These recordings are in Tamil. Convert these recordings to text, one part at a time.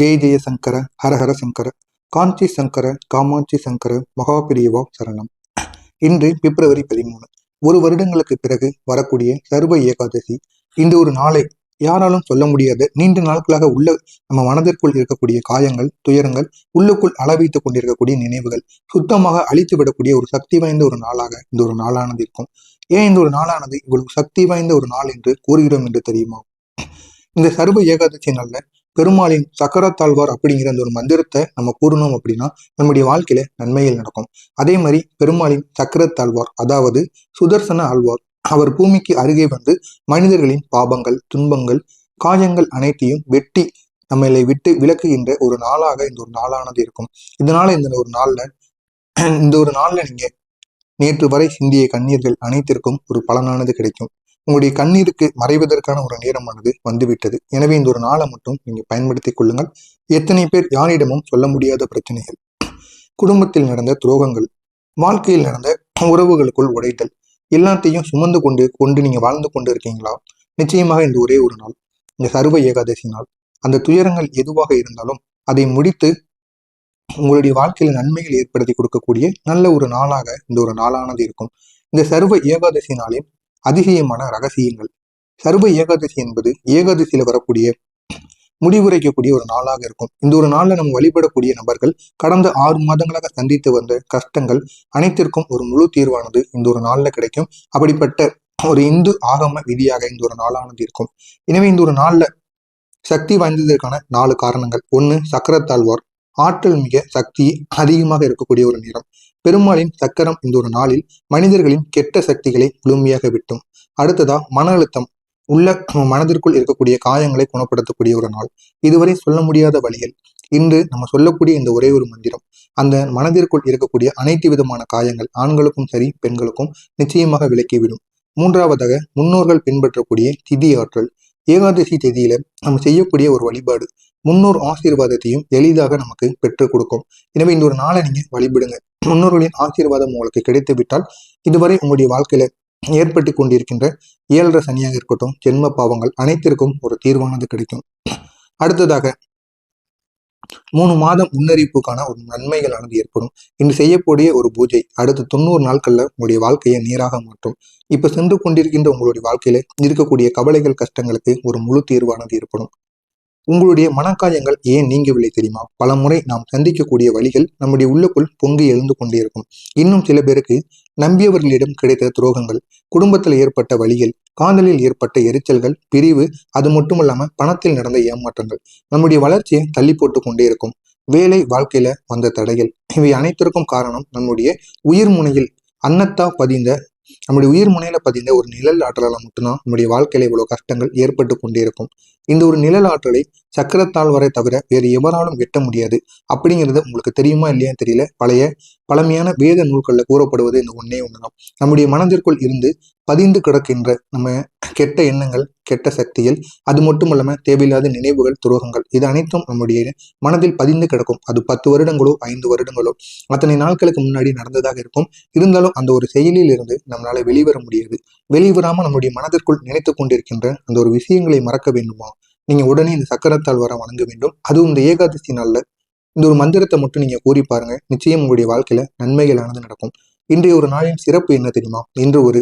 ஜெய ஜெய சங்கர ஹரஹர சங்கர காஞ்சி சங்கர காமாட்சி சங்கர மகாபிரியவா சரணம். இன்று பிப்ரவரி பதிமூணு. ஒரு வருடங்களுக்கு பிறகு வரக்கூடிய சர்வ ஏகாதசி. இந்த ஒரு நாளை யாராலும் சொல்ல முடியாத. நீண்ட நாட்களாக உள்ள நம்ம மனதிற்குள் இருக்கக்கூடிய காயங்கள் துயரங்கள் உள்ளுக்குள் அளவைத்துக் கொண்டிருக்கக்கூடிய நினைவுகள் சுத்தமாக அழித்து விடக்கூடிய ஒரு சக்தி வாய்ந்த ஒரு நாளாக இந்த ஒரு நாளானது இருக்கும். ஏன் இந்த ஒரு நாளானது? இவ்வளவு சக்தி வாய்ந்த ஒரு நாள் என்று கூறுகிறோம் என்று தெரியுமா? இந்த சர்வ ஏகாதசி நாள்ல பெருமாளின் சக்கரத்தாழ்வார் அப்படிங்கிற அந்த ஒரு மந்திரத்தை நம்ம கூறணும் அப்படின்னா நம்முடைய வாழ்க்கையில நன்மைகள் நடக்கும். அதே மாதிரி பெருமாளின் சக்கரத்தாழ்வார் அதாவது சுதர்சன ஆழ்வார் அவர் பூமிக்கு அருகே வந்து மனிதர்களின் பாபங்கள் துன்பங்கள் காயங்கள் அனைத்தையும் வெட்டி நம்மளை விட்டு விளக்குகின்ற ஒரு நாளாக இந்த ஒரு நாளானது இருக்கும். இதனால இந்த ஒரு நாள்ல இந்த ஒரு நாள்ல நீங்க நேற்று வரை சிந்திய கண்ணீர்கள் அனைத்திற்கும் ஒரு பலனானது கிடைக்கும். உங்களுடைய கண்ணீருக்கு மறைவதற்கான ஒரு நேரமானது வந்துவிட்டது. எனவே இந்த ஒரு நாளை மட்டும் நீங்க பயன்படுத்திக் கொள்ளுங்கள். எத்தனை பேர் யாரிடமும் சொல்ல முடியாத பிரச்சனைகள். குடும்பத்தில் நடந்த துரோகங்கள் வாழ்க்கையில் நடந்த உறவுகளுக்குள் உடைத்தல் எல்லாத்தையும் சுமந்து கொண்டு கொண்டு நீங்க வாழ்ந்து கொண்டு இருக்கீங்களா? நிச்சயமாக இந்த ஒரே ஒரு நாள். இந்த சர்வ ஏகாதசி நாள். அந்த துயரங்கள் எதுவாக இருந்தாலும் அதை முடித்து உங்களுடைய வாழ்க்கையில நன்மைகள் ஏற்படுத்தி கொடுக்கக்கூடிய நல்ல ஒரு நாளாக இந்த ஒரு நாளானது இருக்கும். இந்த சர்வ ஏகாதசி நாளில் அதிசயமான ரகசியங்கள். சர்வ ஏகாதசி என்பது ஏகாதசியில வரக்கூடிய முடிவுரைக்கக்கூடிய ஒரு நாளாக இருக்கும். இந்த ஒரு நாள்ல நம்ம வழிபடக்கூடிய நபர்கள் கடந்த ஆறு மாதங்களாக சந்தித்து வந்த கஷ்டங்கள் அனைத்திற்கும் ஒரு முழு தீர்வானது இந்த ஒரு நாள்ல கிடைக்கும். அப்படிப்பட்ட ஒரு இந்து ஆகம விதியாக இந்த ஒரு நாளானது இருக்கும். எனவே இந்த ஒரு நாள்ல சக்தி வாய்ந்ததற்கான நாலு காரணங்கள். ஒன்று சக்கரத்தாழ்வார். ஆற்றல் மிக சக்தி அதிகமாக இருக்கக்கூடிய ஒரு நேரம். பெருமாளின் சக்கரம் இந்த ஒரு நாளில் மனிதர்களின் கெட்ட சக்திகளை முழுமையாக விட்டும். அடுத்ததா மன அழுத்தம். உள்ள மனதிற்குள் இருக்கக்கூடிய காயங்களை குணப்படுத்தக்கூடிய ஒரு நாள். இதுவரை சொல்ல முடியாத வழிகள். இன்று நம்ம சொல்லக்கூடிய இந்த ஒரே ஒரு மந்திரம். அந்த மனதிற்குள் இருக்கக்கூடிய அனைத்து விதமான காயங்கள் ஆண்களுக்கும் சரி பெண்களுக்கும் நிச்சயமாக விலக்கிவிடும். மூன்றாவதாக முன்னோர்கள் பின்பற்றக்கூடிய திதி ஆற்றல். ஏகாதசி திதியில நம்ம செய்யக்கூடிய ஒரு வழிபாடு. முன்னோர் ஆசீர்வாதத்தையும் எளிதாக நமக்கு பெற்றுக் கொடுக்கும். எனவே இந்த ஒரு நாளை நீங்க வழிபடுங்க. முன்னோர்களின் ஆசீர்வாதம் உங்களுக்கு கிடைத்து விட்டால் இதுவரை உங்களுடைய வாழ்க்கையில ஏற்பட்டு கொண்டிருக்கின்ற ஏழரை சனியாக இருக்கட்டும் ஜென்ம பாவங்கள் அனைத்திற்கும் ஒரு தீர்வானது கிடைக்கும். அடுத்ததாக மூணு மாதம் முன்னறிவிப்புக்கான ஒரு நன்மைகளானது ஏற்படும். இன்று செய்யக்கூடிய ஒரு பூஜை அடுத்த தொண்ணூறு நாட்கள்ல உங்களுடைய வாழ்க்கையை நேராக மாற்றும். இப்ப சென்று கொண்டிருக்கின்ற உங்களுடைய வாழ்க்கையில இருக்கக்கூடிய கவலைகள் கஷ்டங்களுக்கு ஒரு முழு தீர்வானது ஏற்படும். உங்களுடைய மனக்காயங்கள் ஏன் நீங்கவில்லை தெரியுமா? பல முறை நாம் சந்திக்கக்கூடிய வழிகள் நம்முடைய உள்ளுக்குள் பொங்கி எழுந்து கொண்டே இருக்கும். இன்னும் சில பேருக்கு நம்பியவர்களிடம் கிடைத்த துரோகங்கள் குடும்பத்தில் ஏற்பட்ட வழிகள் காதலில் ஏற்பட்ட எரிச்சல்கள் பிரிவு அது மட்டுமல்லாம பணத்தில் நடந்த ஏமாற்றங்கள். நம்முடைய வளர்ச்சியை தள்ளி போட்டு கொண்டே இருக்கும். வேலை வாழ்க்கையில வந்த தடைகள். இவை அனைத்திற்கும் காரணம் நம்முடைய உயிர் முனையில் அன்னத்தா பதிந்த நம்முடைய உயிர் முனையில பதிந்த ஒரு நிழல் ஆற்றலால் மட்டும்தான் நம்முடைய வாழ்க்கையில இவ்வளவு கஷ்டங்கள் ஏற்பட்டு கொண்டே இருக்கும். இந்த ஒரு நிழல் ஆற்றலை சக்கரத்தால் வரை தவிர வேறு எவராலும் எட்ட முடியாது. அப்படிங்கிறது உங்களுக்கு தெரியுமா இல்லையா தெரியல. பழைய பழமையான வேத நூல்களில் கூறப்படுவது இந்த ஒன்னே ஒன்றுதான் நம்முடைய மனதிற்குள் இருந்து பதிந்து கிடக்கின்ற நம்ம கெட்ட எண்ணங்கள் கெட்ட சக்திகள் அது மட்டும் இல்லாம தேவையில்லாத நினைவுகள் துரோகங்கள் இது அனைத்தும் நம்முடைய மனதில் பதிந்து கிடக்கும். அது பத்து வருடங்களோ ஐந்து வருடங்களோ அத்தனை நாட்களுக்கு முன்னாடி நடந்ததாக இருக்கும். இருந்தாலும் அந்த ஒரு செயலில் இருந்து நம்மளால வெளிவர முடியாது. வெளிவராம நம்முடைய மனதிற்குள் நினைத்து கொண்டிருக்கின்ற அந்த ஒரு விஷயங்களை மறக்க வேண்டுமா? நீங்கள் உடனே இந்த சக்கரத்தால் வர வணங்க வேண்டும். அதுவும் இந்த ஏகாதசி நாளில். இந்த ஒரு மந்திரத்தை மட்டும் நீங்கள் கூறி பாருங்க. நிச்சயம் உங்களுடைய வாழ்க்கையில் நன்மைகளானது நடக்கும். இன்றைய ஒரு நாளின் சிறப்பு என்ன தெரியுமா? இன்று ஒரு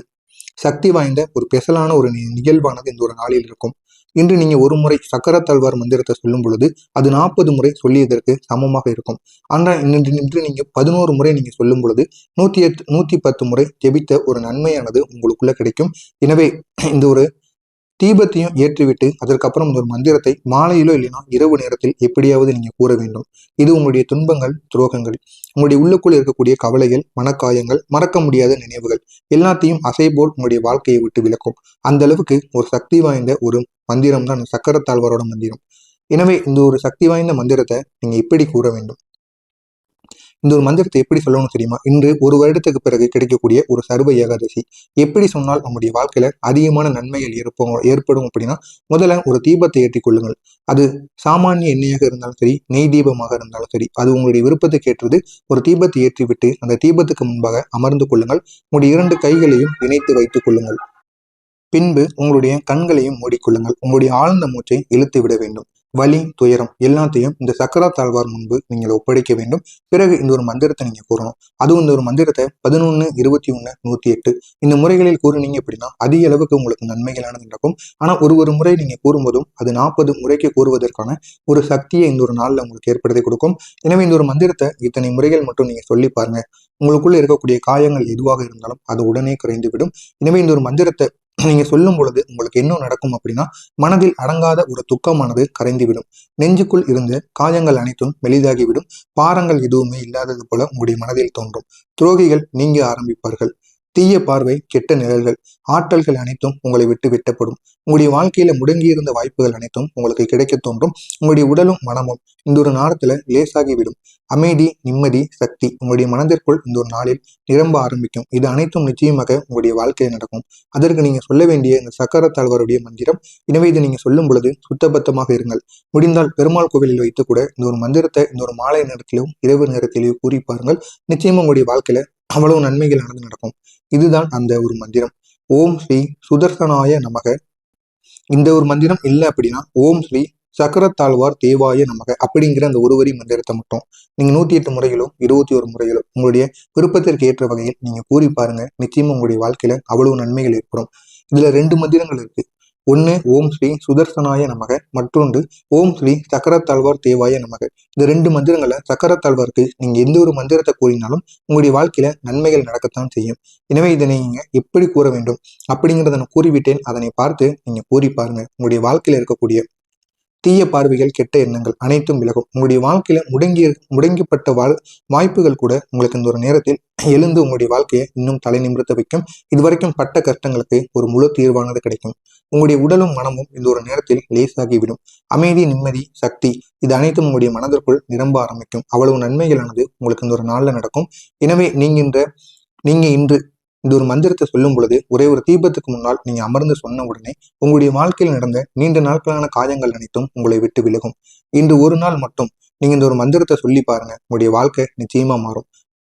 சக்தி வாய்ந்த ஒரு பெசலான ஒரு நிகழ்வானது இந்த ஒரு நாளில் இருக்கும். இன்று நீங்க ஒரு முறை சக்கரத்தாழ்வார் மந்திரத்தை சொல்லும் பொழுது அது நாற்பது முறை சொல்லியதற்கு சமமாக இருக்கும். ஆனால் இன்று இன்று நீங்க பதினோரு முறை நீங்க சொல்லும் பொழுது நூத்தி எட்டு நூத்தி பத்து முறை ஜெபித்த ஒரு நன்மையானது உங்களுக்குள்ள கிடைக்கும். எனவே இந்த ஒரு தீபத்தையும் ஏற்றிவிட்டு அதற்கப்புறம் ஒரு மந்திரத்தை மாலையிலோ இல்லைனா இரவு நேரத்தில் எப்படியாவது நீங்க கூற வேண்டும். இது உங்களுடைய துன்பங்கள் துரோகங்கள். உங்களுடைய உள்ளுக்குள் இருக்கக்கூடிய கவலைகள் மனக்காயங்கள் மறக்க முடியாத நினைவுகள் எல்லாத்தையும் அசைபோல் உங்களுடைய வாழ்க்கையை விட்டு விளக்கும் அந்த அளவுக்கு ஒரு சக்தி வாய்ந்த ஒரு மந்திரம் தான் சக்கரத்தாழ்வாரோட மந்திரம். எனவே இந்த ஒரு சக்தி வாய்ந்த மந்திரத்தை நீங்க எப்படி கூற வேண்டும்? இந்த ஒரு மந்திரத்தை எப்படி சொல்லணும் தெரியுமா? இன்று ஒரு வருடத்துக்கு பிறகு கிடைக்கக்கூடிய ஒரு சர்வ ஏகாதசி. எப்படி சொன்னால் நம்முடைய வாழ்க்கையில அதிகமான நன்மைகள் ஏற்போம் ஏற்படும் அப்படின்னா முதல்ல ஒரு தீபத்தை ஏற்றிக்கொள்ளுங்கள் அது சாமானிய எண்ணெயாக இருந்தாலும் சரி நெய் தீபமாக இருந்தாலும் சரி அது உங்களுடைய விருப்பத்துக்கு ஏற்றது. ஒரு தீபத்தை ஏற்றிவிட்டு அந்த தீபத்துக்கு முன்பாக அமர்ந்து கொள்ளுங்கள். உங்களுடைய இரண்டு கைகளையும் இணைத்து வைத்துக் கொள்ளுங்கள். பின்பு உங்களுடைய கண்களையும் மூடிக்கொள்ளுங்கள் உங்களுடைய ஆழ்ந்த மூச்சை இழுத்து விட வேண்டும். வலி துயரம் எல்லாத்தையும் இந்த சக்கரா தாழ்வார் முன்பு நீங்கள் ஒப்படைக்க வேண்டும். பிறகு இந்த ஒரு மந்திரத்தை நீங்க கூறணும். அதுவும் இந்த ஒரு மந்திரத்தை பதினொன்னு இருபத்தி ஒன்னு நூத்தி எட்டு இந்த முறைகளில் கூறினீங்க அப்படின்னா அதிக அளவுக்கு உங்களுக்கு நன்மைகளானது நடக்கும். ஆனா ஒரு ஒரு முறை நீங்க கூறும்போதும் அது நாற்பது முறைக்கு கூறுவதற்கான ஒரு சக்தியை இந்த ஒரு நாளில் உங்களுக்கு ஏற்படுத்தி கொடுக்கும். எனவே இந்த ஒரு மந்திரத்தை இத்தனை முறைகள் மட்டும் நீங்க சொல்லி பாருங்க. உங்களுக்குள்ள இருக்கக்கூடிய காயங்கள் எதுவாக இருந்தாலும் அது உடனே குறைந்து விடும் எனவே இந்த ஒரு மந்திரத்தை நீங்க சொல்லும் பொழுது உங்களுக்கு என்ன நடக்கும் அப்படின்னா மனதில் அடங்காத ஒரு துக்கமானது கரைந்துவிடும். நெஞ்சுக்குள் இருந்து காயங்கள் அனைத்தும் மெலிதாகிவிடும். பாரங்கள் எதுவுமே இல்லாதது போல உங்களுடைய மனதில் தோன்றும். துரோகிகள் நீங்க ஆரம்பிப்பார்கள். தீய பார்வை கெட்ட நிழல்கள் ஆற்றல்கள் அனைத்தும் உங்களை விட்டு வெட்டப்படும். உங்களுடைய வாழ்க்கையில முடங்கியிருந்த வாய்ப்புகள் அனைத்தும் உங்களுக்கு கிடைக்க தோன்றும். உங்களுடைய உடலும் மனமும் இந்த ஒரு நேரத்துல லேசாகிவிடும். அமைதி நிம்மதி சக்தி உங்களுடைய மனதிற்குள் இந்த ஒரு நாளில் நிரம்ப ஆரம்பிக்கும். இது அனைத்தும் நிச்சயமாக உங்களுடைய வாழ்க்கையில் நடக்கும். அதற்கு நீங்க சொல்ல வேண்டிய இந்த சக்கர தாழ்வாருடைய மந்திரம் எனவே இதை நீங்க சொல்லும் பொழுது சுத்தபத்தமாக இருங்கள். முடிந்தால் பெருமாள் கோவிலில் வைத்து கூட இந்த ஒரு மந்திரத்தை இந்த ஒரு மாலை நேரத்திலும் இரவு நேரத்திலேயும் கூறி பாருங்கள். நிச்சயமா உங்களுடைய வாழ்க்கையில அவ்வளவு நன்மைகள் நடந்து நடக்கும். இதுதான் அந்த ஒரு மந்திரம். ஓம் ஸ்ரீ சுதர்சனாய நமக. இந்த ஒரு மந்திரம் இல்லை அப்படின்னா ஓம் ஸ்ரீ சக்கரத்தாழ்வார் தேவாய நமக அப்படிங்கிற அந்த ஒரு வரி மந்திரத்தை மட்டும் நீங்க நூத்தி எட்டு முறைகளோ இருபத்தி ஒரு முறைகளோ உங்களுடைய விருப்பத்திற்கு ஏற்ற வகையில் நீங்க கூறி பாருங்க. நிச்சயமா உங்களுடைய வாழ்க்கையில அவ்வளவு நன்மைகள் ஏற்படும். இதுல ரெண்டு மந்திரங்கள் இருக்கு. ஒன்று ஓம் ஸ்ரீ சுதர்சனாய நமக. மற்றொன்று ஓம் ஸ்ரீ சக்கரத்தாழ்வார் தேவாய நமக. இந்த ரெண்டு மந்திரங்களை சக்கரத்தாழ்வாருக்கு நீங்க எந்த ஒரு மந்திரத்தை கூறினாலும் உங்களுடைய வாழ்க்கையில் நன்மைகள் நடக்கத்தான் செய்யும். எனவே இதனை நீங்கள் எப்படி கூற வேண்டும்? அப்படிங்கிறத நான் கூறிவிட்டேன். அதனை பார்த்து நீங்கள் கூறி பாருங்க. உங்களுடைய வாழ்க்கையில் இருக்கக்கூடிய தீய பார்வைகள் கெட்ட எண்ணங்கள் அனைத்தும் விலகும். உங்களுடைய வாழ்க்கையில முடங்கி முடங்கிப்பட்ட வாழ் வாய்ப்புகள் கூட உங்களுக்கு இந்த ஒரு நேரத்தில் எழுந்து உங்களுடைய வாழ்க்கையை இன்னும் தலை நிமிர்த்த வைக்கும். இதுவரைக்கும் பட்ட கஷ்டங்களுக்கு ஒரு முழு தீர்வானது கிடைக்கும். உங்களுடைய உடலும் மனமும் இந்த ஒரு நேரத்தில் லேசாகிவிடும். அமைதி நிம்மதி சக்தி இது அனைத்தும் உங்களுடைய மனதிற்குள் நிரம்ப ஆரம்பிக்கும். அவ்வளவு நன்மைகளானது உங்களுக்கு இந்த ஒரு நாளில் நடக்கும். எனவே நீங்க இந்த நீங்க இன்று இந்த ஒரு மந்திரத்தை சொல்லும் பொழுது ஒரே ஒரு தீபத்துக்கு முன்னால் நீங்க அமர்ந்து சொன்ன உடனே உங்களுடைய வாழ்க்கையில் நடந்த நீண்ட நாட்களான காயங்கள் அனைத்தும் உங்களை விட்டு விலகும். இன்று ஒரு நாள் மட்டும் நீங்க இந்த ஒரு மந்திரத்தை சொல்லி பாருங்க. உங்களுடைய வாழ்க்கை நிச்சயமா மாறும்.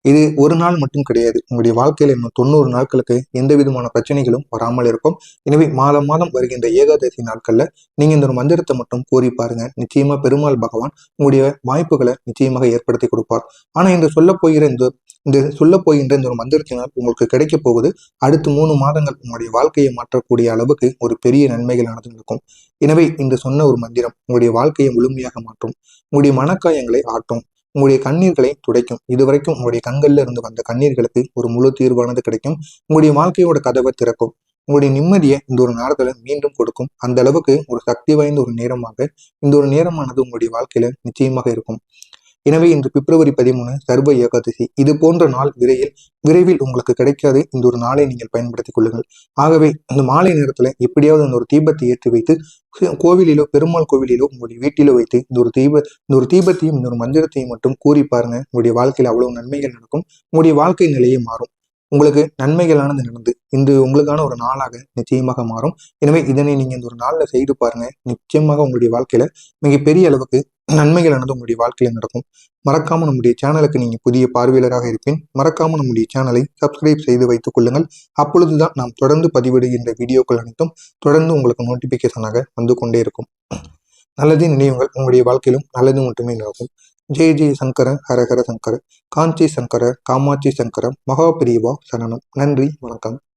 இது ஒரு நாள் மட்டும் கிடையாது. உங்களுடைய வாழ்க்கையில் இன்னும் தொண்ணூறு நாட்களுக்கு எந்த விதமான பிரச்சனைகளும் வராமல் இருக்கும். எனவே மாதம் மாதம் வருகின்ற ஏகாதசி நாட்களில் நீங்கள் இந்த ஒரு மந்திரத்தை மட்டும் கூறி பாருங்க. நிச்சயமா பெருமாள் பகவான் உங்களுடைய வாய்ப்புகளை நிச்சயமாக ஏற்படுத்தி கொடுப்பார். ஆனால் இந்த சொல்ல போகிற இந்த இந்த சொல்ல போகின்ற இந்த ஒரு மந்திரத்தினால் உங்களுக்கு கிடைக்க போவது அடுத்து மூணு மாதங்கள் உங்களுடைய வாழ்க்கையை மாற்றக்கூடிய அளவுக்கு ஒரு பெரிய நன்மைகளானது இருக்கும் எனவே இந்த சொன்ன ஒரு மந்திரம் உங்களுடைய வாழ்க்கையை முழுமையாக மாற்றும். உங்களுடைய மனக்காயங்களை ஆட்டும். உங்களுடைய கண்ணீர்களை துடைக்கும். இதுவரைக்கும் உங்களுடைய கண்களில் இருந்து வந்த கண்ணீர்களுக்கு ஒரு முழு தீர்வானது கிடைக்கும். உங்களுடைய வாழ்க்கையோட கதவை திறக்கும். உங்களுடைய நிம்மதியை இந்த ஒரு நேரத்துல மீண்டும் கொடுக்கும். அந்த அளவுக்கு ஒரு சக்தி வாய்ந்த ஒரு நேரமாக இந்த ஒரு நேரமானது உங்களுடைய வாழ்க்கையில நிச்சயமாக இருக்கும். எனவே இன்று பிப்ரவரி பதிமூணு சர்வ ஏகாதசி. இது போன்ற நாள் விரைவில் விரைவில் உங்களுக்கு கிடைக்காது. இந்த ஒரு நாளை நீங்கள் பயன்படுத்திக் கொள்ளுங்கள். ஆகவே இந்த மாலை நேரத்துல எப்படியாவது இந்த ஒரு தீபத்தை ஏற்றி வைத்து கோவிலிலோ பெருமாள் கோவிலிலோ உங்களுடைய வீட்டிலோ வைத்து இந்த ஒரு தீப இந்த ஒரு தீபத்தையும் இந்த ஒரு மந்திரத்தையும் மட்டும் கூறி பாருங்க. உங்களுடைய வாழ்க்கையில் அவ்வளவு நன்மைகள் நடக்கும். உங்களுடைய வாழ்க்கை நிலையே மாறும். உங்களுக்கு நன்மைகளானது நடந்து இன்று உங்களுக்கான ஒரு நாளாக நிச்சயமாக மாறும். எனவே இதனை நீங்க இந்த ஒரு நாளில் செய்து பாருங்க. நிச்சயமாக உங்களுடைய வாழ்க்கையில மிகப்பெரிய அளவுக்கு நன்மைகளானது உங்களுடைய வாழ்க்கையில் நடக்கும். மறக்காம நம்முடைய சேனலுக்கு நீங்க புதிய பார்வையாளராக இருப்பேன் மறக்காம நம்முடைய சேனலை சப்ஸ்கிரைப் செய்து வைத்துக் கொள்ளுங்கள். அப்பொழுதுதான் நாம் தொடர்ந்து பதிவிடுகின்ற வீடியோக்கள் அனைத்தும் தொடர்ந்து உங்களுக்கு நோட்டிபிகேஷனாக வந்து கொண்டே இருக்கும். நல்லதே நினைவுகள் உங்களுடைய வாழ்க்கையிலும் நல்லது மட்டுமே நடக்கும். ஜெய ஜெய சங்கர ஹரஹர சங்கர காஞ்சி சங்கர காமாட்சி சங்கர மகாபிரிவா சரணம். நன்றி வணக்கம்.